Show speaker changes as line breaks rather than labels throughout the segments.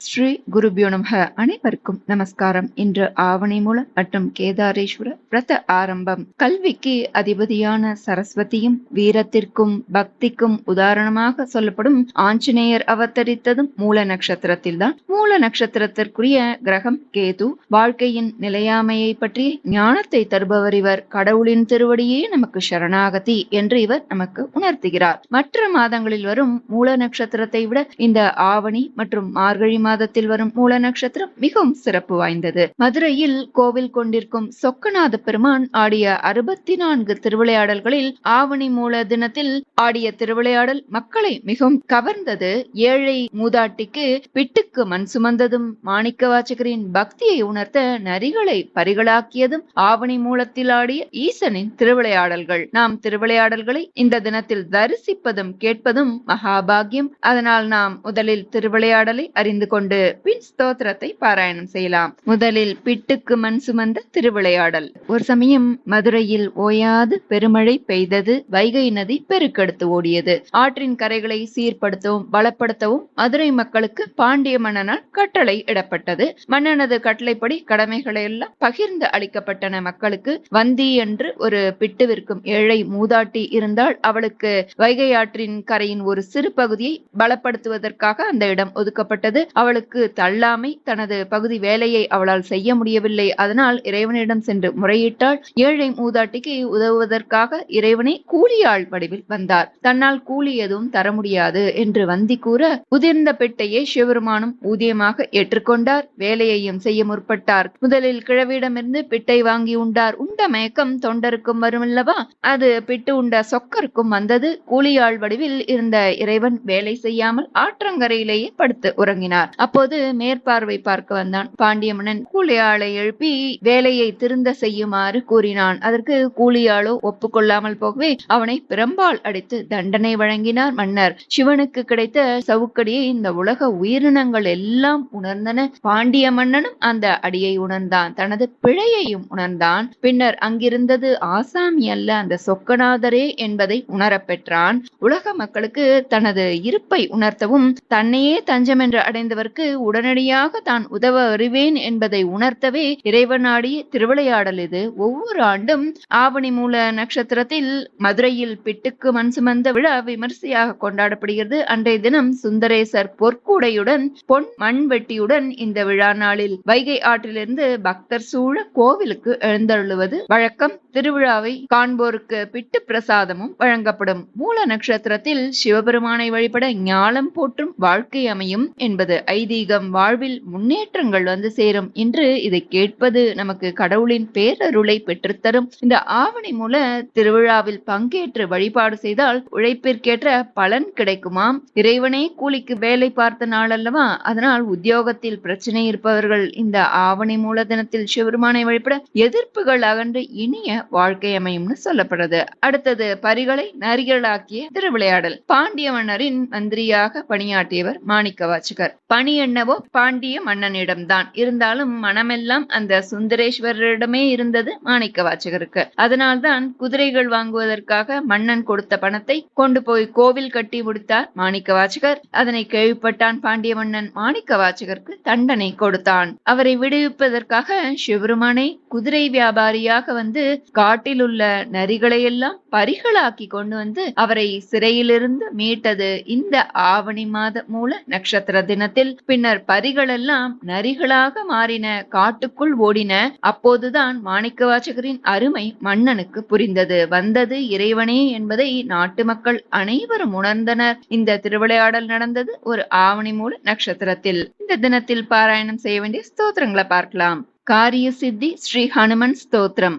ஸ்ரீ குருபியோ நமக. அனைவருக்கும் நமஸ்காரம். இன்று ஆவணி மூலம் மற்றும் கேதாரேஸ்வர விரத ஆரம்பம். கல்விக்கு அதிபதியான சரஸ்வதியும் வீரத்திற்கும் பக்திக்கும் உதாரணமாக சொல்லப்படும் ஆஞ்சநேயர் அவதரித்ததும் மூல நட்சத்திரத்தில் தான் மூல நட்சத்திரத்திற்குரிய கிரகம் கேது. வாழ்க்கையின் நிலையாமையை பற்றி ஞானத்தை தருபவர் இவர். கடவுளின் திருவடியே நமக்கு சரணாகதி என்று இவர் நமக்கு உணர்த்துகிறார். மற்ற மாதங்களில் வரும் மூல நட்சத்திரத்தை விட இந்த ஆவணி மற்றும் மார்கழி மாதத்தில் வரும் மூல நட்சத்திரம் மிகவும் சிறப்பு வாய்ந்தது. மதுரையில் கோவில் கொண்டிருக்கும் சொக்கநாத பெருமான் ஆடிய அறுபத்தி நான்கு திருவிளையாடல்களில் ஆவணி மூல தினத்தில் ஆடிய திருவிளையாடல் மக்களை மிகவும் கவர்ந்தது. ஏழை மூதாட்டிக்கு பிட்டுக்கு மண் சுமந்ததும் மாணிக்க வாச்சகரின் பக்தியை உணர்த்த நரிகளை பரிகளாக்கியதும் ஆவணி மூலத்தில் ஆடிய ஈசனின் திருவிளையாடல்கள். நாம் திருவிளையாடல்களை இந்த தினத்தில் தரிசிப்பதும் கேட்பதும் மகாபாகியம். அதனால் நாம் முதலில் திருவிளையாடலை அறிந்து கொண்டு பின் ஸ்தோத்திரத்தை பாராயணம் செய்யலாம். முதலில் பிட்டுக்கு மண் சுமந்த திருவிளையாடல். ஒரு சமயம் மதுரையில் ஓயாது பெருமழை பெய்தது வைகை நதி பெருக்கெடுத்து ஓடியது. ஆற்றின் கரைகளை சீர்படுத்தவும் பலப்படுத்தவும் மதுரை மக்களுக்கு பாண்டிய மன்னனால் கட்டளை இடப்பட்டது. மன்னனது கட்டளைப்படி கடமைகளை எல்லாம் பகிர்ந்து அளிக்கப்பட்டன மக்களுக்கு. வந்தி என்று ஒரு பிட்டு விற்கும் ஏழை மூதாட்டி இருந்தால் அவளுக்கு வைகை ஆற்றின் கரையின் ஒரு சிறு பகுதியை பலப்படுத்துவதற்காக அந்த இடம் ஒதுக்கப்பட்டது. அவள் அவளுக்கு தள்ளாமை தனது பகுதி வேலையை அவளால் செய்ய முடியவில்லை. அதனால் இறைவனிடம் சென்று முறையிட்டால் ஏழை மூதாட்டிக்கு உதவுவதற்காக இறைவனே கூலியாள் வடிவில் வந்தார். தன்னால் கூலி எதுவும் தர முடியாது என்று வந்தி கூற உதிர்ந்த பெட்டையே சிவபெருமானும் ஊதியமாக ஏற்றுக்கொண்டார். வேலையையும் செய்ய முற்பட்டார். முதலில் கிழவியிடமிருந்து பிட்டை வாங்கி உண்டார். உண்ட மயக்கம் தொண்டருக்கும் வருமல்லவா? அது பிட்டு உண்ட சொக்கருக்கும் வந்தது. கூலியாள் வடிவில் இருந்த இறைவன் வேலை செய்யாமல் ஆற்றங்கரையிலேயே படுத்து உறங்கினார். அப்போது மேற்பார்வை பார்க்க வந்தான். பாண்டிய மன்னன் கூலியாளை எழுப்பி வேலையை திருந்த செய்யுமாறு கூறினான். அதற்கு கூலியாளோ ஒப்புக்கொள்ளாமல் போகவே அவனை பிரம்பால் அடித்து தண்டனை வழங்கினார் மன்னர். சிவனுக்கு கிடைத்த சவுக்கடியை இந்த உலக உயிரினங்கள் எல்லாம் உணர்ந்தன. பாண்டிய மன்னனும் அந்த அடியை உணர்ந்தான். தனது பிழையையும் உணர்ந்தான். பின்னர் அங்கிருந்தது ஆசாமி அல்ல அந்த சொக்கநாதரே என்பதை உணரப் பெற்றான் உலக மக்களுக்கு தனது இருப்பை உணர்த்தவும் தன்னையே தஞ்சம் என்று அவருக்கு உடனடியாக தான் உதவ வருவேன் என்பதை உணர்த்தவே இறைவனாடிய திருவிளையாடல் இது. ஒவ்வொரு ஆண்டும் ஆவணி மூல நட்சத்திரத்தில் மதுரையில் பிட்டுக்கு மண் சுமந்த விழா விமர்சையாக கொண்டாடப்படுகிறது. அன்றைய தினம் சுந்தரேசர் பொற்கூடையுடன் பொன் மண் வெட்டியுடன் இந்த விழா நாளில் வைகை ஆற்றிலிருந்து பக்தர் சூழ கோவிலுக்கு எழுந்தருளுவது வழக்கம். திருவிழாவை காண்போருக்கு பிட்டு பிரசாதமும் வழங்கப்படும். மூல நட்சத்திரத்தில் சிவபெருமானை வழிபட ஞாலம் போற்றும் வாழ்க்கை அமையும் என்பது வைதீகம் வாழ்வில் முன்னேற்றங்கள் வந்து சேரும் இன்று இதை கேட்பது நமக்கு கடவுளின் பேரருளை பெற்றுத்தரும். இந்த ஆவணி மூல திருவிழாவில் பங்கேற்று வழிபாடு செய்தால் உழைப்பிற்கேற்ற பலன் கிடைக்குமாம். இறைவனே கூலிக்கு வேலை பார்த்த நாள் அல்லவா அதனால் உத்தியோகத்தில் பிரச்சனை இருப்பவர்கள் இந்த ஆவணி மூல தினத்தில் சிவருமானை வழிபட எதிர்ப்புகள் அகன்று இனிய வாழ்க்கை அமையும்னு சொல்லப்படுது. அடுத்தது பரிகளை நரிகளாக்கிய திருவிளையாடல். பாண்டிய மன்னரின் மந்திரியாக பணியாற்றியவர் மாணிக்க வாச்சகர் பணி என்னவோ பாண்டிய மன்னனிடம்தான். இருந்தாலும் மனமெல்லாம் அந்த சுந்தரேஸ்வரரிடமே இருந்தது மாணிக்க வாச்சகருக்கு அதனால்தான் குதிரைகள் வாங்குவதற்காக மன்னன் கொடுத்த பணத்தை கொண்டு போய் கோவில் கட்டி முடித்தார் மாணிக்க வாச்சகர் அதனை கேள்விப்பட்டான் பாண்டிய மன்னன் மாணிக்க வாச்சகருக்கு தண்டனை கொடுத்தான். அவரை விடுவிப்பதற்காக சிவருமானை குதிரை வியாபாரியாக வந்து காட்டில் உள்ள நரிகளை எல்லாம் பரிகளாக்கி கொண்டு வந்து அவரை சிறையிலிருந்து மீட்டது. இந்த ஆவணி மாத மூல நட்சத்திர தினத்தில் பின்னர் பரிகளெல்லாம் நரிகளாக மாறின காட்டுக்குள் ஓடின. அப்போதுதான் மாணிக்க வாசகரின் அருமை மன்னனுக்கு புரிந்தது. வந்தது இறைவனே என்பதை நாட்டு மக்கள் அனைவரும் உணர்ந்தனர். இந்த திருவிளையாடல் நடந்தது ஒரு ஆவணி மூல நட்சத்திரத்தில். இந்த தினத்தில் பாராயணம் செய்ய வேண்டிய ஸ்தோத்திரங்களை பார்க்கலாம். காரிய சித்தி ஸ்ரீ ஹனுமன் ஸ்தோத்திரம்.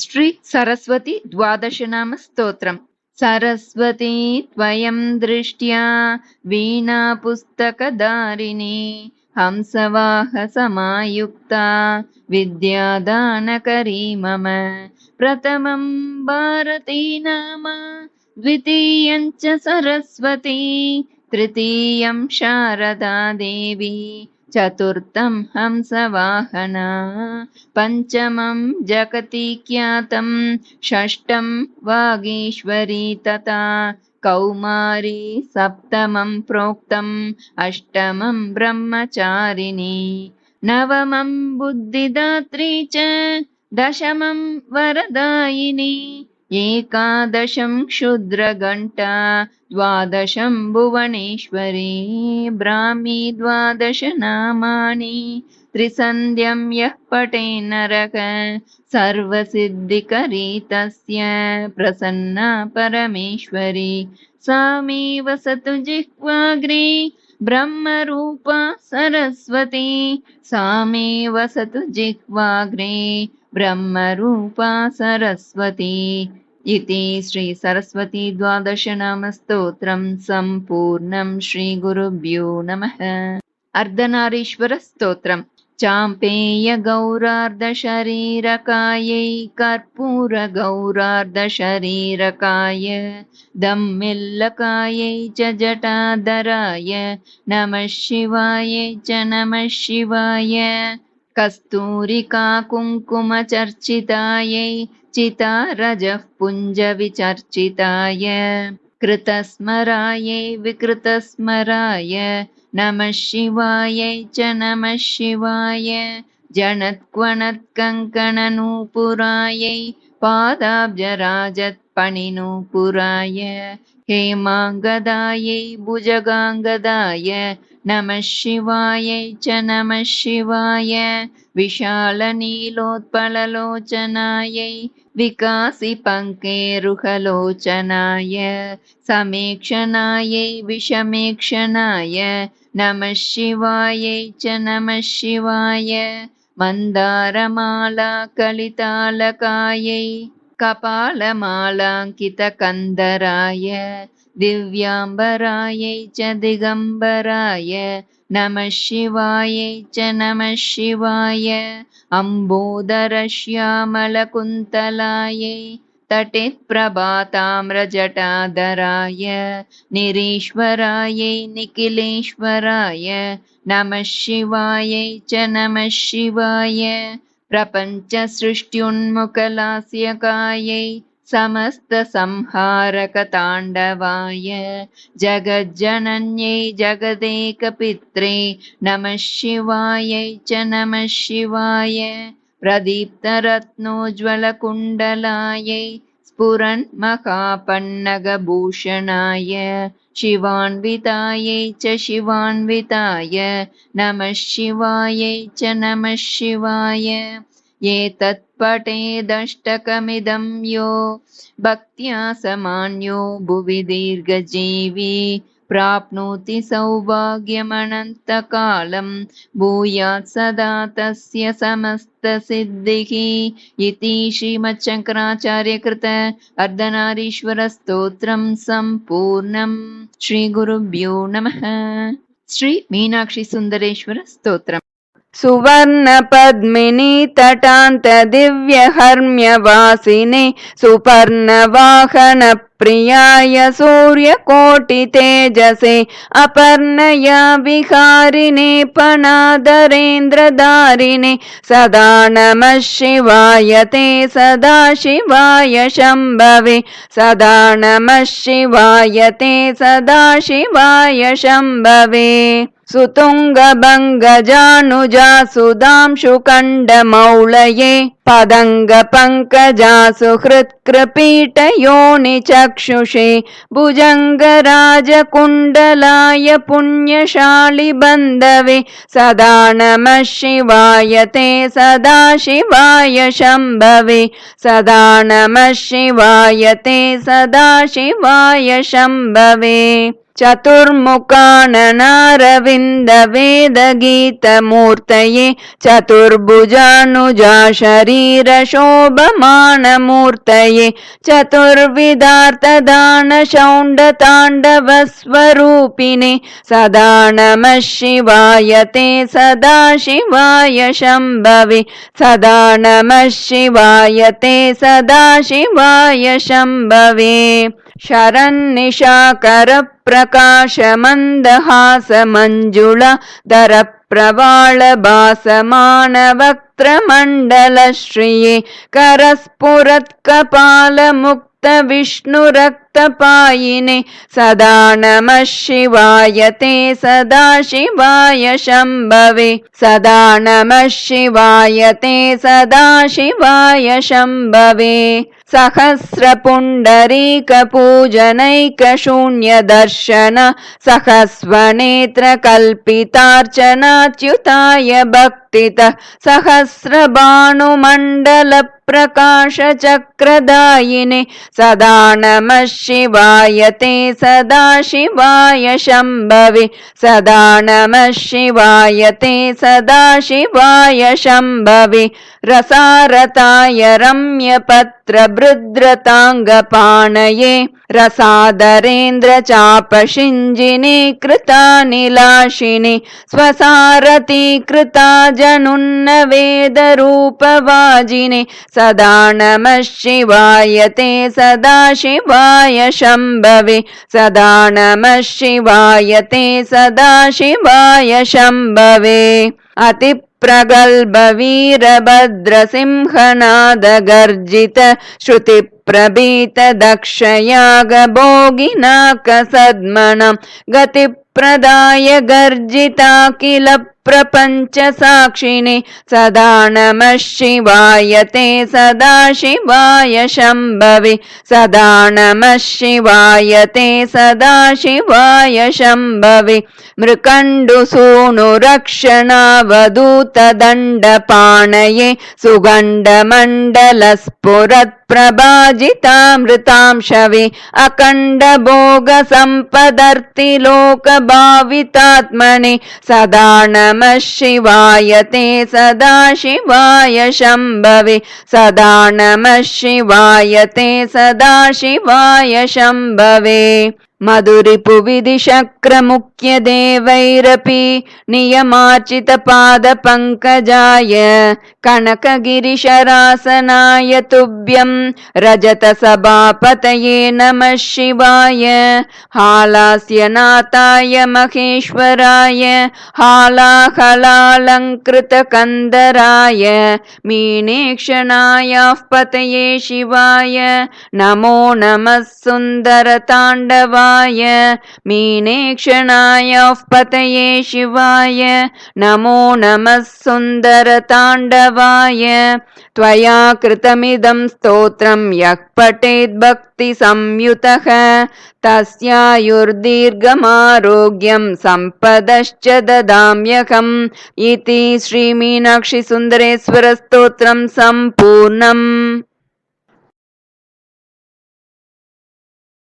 श्री सरस्वती द्वादशनाम स्तोत्रम् सरस्वती त्वयं दृष्ट्या वीणा पुस्तकधारिणी हंसवाहसमायुक्ता विद्यादानकरी मम प्रथमं भारती नाम द्वितीयं च सरस्वती तृतीयं शारदा देवी चतुर्थं हंसवाहना पञ्चमं जगति ख्यातं षष्ठं वागीश्वरी तथा कौमारी सप्तमं प्रोक्तम् अष्टमं ब्रह्मचारिणी नवमं बुद्धिदात्री च दशमं वरदायिनी एकादशं क्षुद्रघण्टा द्वादशं भुवनेश्वरी ब्राह्मी द्वादशनामानि त्रिसन्ध्यं यः पटे नरक सर्वसिद्धिकरी तस्य प्रसन्ना परमेश्वरी। सा मे वसतु जिह्वाग्रे ब्रह्मरूपा सरस्वती। सा मे वसतु जिह्वाग्रे ब्रह्मरूपा सरस्वती इति श्रीसरस्वती द्वादशनामस्तोत्रं सम्पूर्णं श्रीगुरुभ्यो नमः। अर्धनारीश्वरस्तोत्रम् चाम्पेयगौरार्धशरीरकायै कर्पूरगौरार्धशरीरकाय दम्मिल्लकायै च जटाधराय नमः शिवायै च नमः शिवाय कस्तूरिका कुङ्कुमचर्चितायै चितारजः पुञ्जविचर्चिताय कृतस्मरायै विकृतस्मराय नमः शिवायै च नमः शिवाय जनत्क्वणत्कङ्कणनूपुरायै पादाब्जराजत्पणिनूपुराय हेमाङ्गदायै भुजगाङ्गदाय नमः शिवायै च नमः शिवाय विशालनीलोत्पललोचनायै विकासिपङ्केरुहलोचनाय समीक्षणायै विषमीक्षणाय नमः शिवायै च नमः शिवाय मन्दारमाला कलितालकायै कपालमालाङ्कितकन्दराय दिव्याम्बरायै च दिगम्बराय नमः शिवायै च नमः शिवाय। अम्बोदरश्यामलकुन्तलायै तटिप्रभाताम्रजटाधराय निरीश्वरायै निखिलेश्वराय। नमः शिवायै च नमः शिवाय। प्रपञ्चसृष्ट्युन्मुखलास्यकायै समस्तसंहारकताण्डवाय जगज्जनन्यै जगदेकपित्रे नमः शिवायै च नमः शिवाय प्रदीप्तरत्नोज्ज्वलकुण्डलायै स्फुरन्महापन्नगभूषणाय शिवान्वितायै च शिवान्विताय नमः शिवायै च नमः शिवाय एतत्पठेदष्टकमिदं यो भक्त्या समान्यो भुवि दीर्घजीवी प्राप्नोति सौभाग्यमनन्तकालं भूयात् सदा तस्य समस्तसिद्धिः इति श्रीमच्छङ्कराचार्यकृत अर्धनारीश्वरस्तोत्रं सम्पूर्णं श्रीगुरुभ्यो नमः। श्रीमीनाक्षिसुन्दरेश्वरस्तोत्रम्
सुवर्णपद्मिनी तटान्तदिव्यहर्म्यवासिने सुपर्णवाहनप्रियाय सूर्यकोटितेजसे अपर्णया विहारिणे पणादरेन्द्रधारिणे सदा नमः शिवाय ते सदा शिवाय शम्भवे सदा नमः शिवाय ते सदा शिवाय शम्भवे सुतुङ्गभङ्गजानुजा सुधांशुकण्डमौळये पदङ्गपङ्कजासु हृत्कृपीठयोनिचक्षुषे भुजङ्गराजकुण्डलाय पुण्यशालिबन्धवे सदा नमः शिवाय ते सदा शिवाय शम्भवे सदा नमः शिवाय ते सदा शिवाय शम्भवे चतुर्मुखाननारविन्दगीतमूर्तये चतुर्भुजानुजा शरीरशोभमानमूर्तये चतुर्विधार्थदानशौण्डताण्डवस्वरूपिणे सदा नमः शिवाय ते सदा शिवाय शम्भवे सदा नमः शिवाय ते सदा शिवाय शम्भवे शरन्निशाकरप्रकाशमन्दहासमञ्जुळा दरप्रवाळभासमानवक्त्रमण्डलश्रिये करस्फुरत्कपालमुक्तविष्णुरक्तपायिने सदा नमः शिवाय ते सदा शिवाय शम्भवे सदा नमः शिवाय ते सदा शिवाय शम्भवे सहस्रपुण्डरीकपूजनैकशून्यदर्शन सहस्वनेत्रकल्पितार्चनाच्युताय भक्तितः सहस्रभानुमण्डलप्रकाशचक्रदायिने सदा नमः शिवाय ते सदा शिवाय शम्भवे सदा नमः शिवाय ते सदा शिवाय शम्भवे रसारताय रम्यपत्रभृद्रताङ्गपाणये रसादरेन्द्रचापशिञ्जिने कृतानिलाशिनि स्वसारथी कृता जनुन्नवेदरूपवाजिने सदा नमः शिवाय ते सदा शिवाय शम्भवे सदा नमः शिवाय ते सदा शिवाय शम्भवे अति प्रगल्भवीरभद्रसिंहनादगर्जित श्रुति प्रबीत गति प्रदाय गर्जिता किल प्रपञ्चसाक्षिणे सदा नमः शिवाय ते सदा शिवाय शम्भवे सदा नमः शिवाय ते सदा शिवाय शम्भवे मृकण्डुसूनुरक्षणावधूतदण्डपाणये सुगण्डमण्डलस्फुरत्प्रभाजितामृतांशवे अखण्डभोगसम्पदर्तिलोकभावितात्मने सदा नमः शिवाय ते सदा शिवाय शम्भवे सदा नमः शिवाय ते सदा शिवाय शम्भवे मधुरिपुविधिशक्रमुख्यदेवैरपि नियमार्चितपादपङ्कजाय कनकगिरिशरासनाय तुभ्यं रजतसभापतये नमः शिवाय हालास्यनाथाय महेश्वराय हालाहलालङ्कृतकन्दराय मीनेक्षणायाः पतये शिवाय नमो नमः सुन्दरताण्डवाय मीनेक्षणायाः पतये शिवाय। नमो नमः सुन्दरताण्डवाय। त्वया कृतमिदं स्तोत्रं यः पठेद् भक्तिसंयुतः तस्यायुर्दीर्घमारोग्यं सम्पदश्च ददाम्यहम् इति श्रीमीनाक्षिसुन्दरेश्वरस्तोत्रं सम्पूर्णम्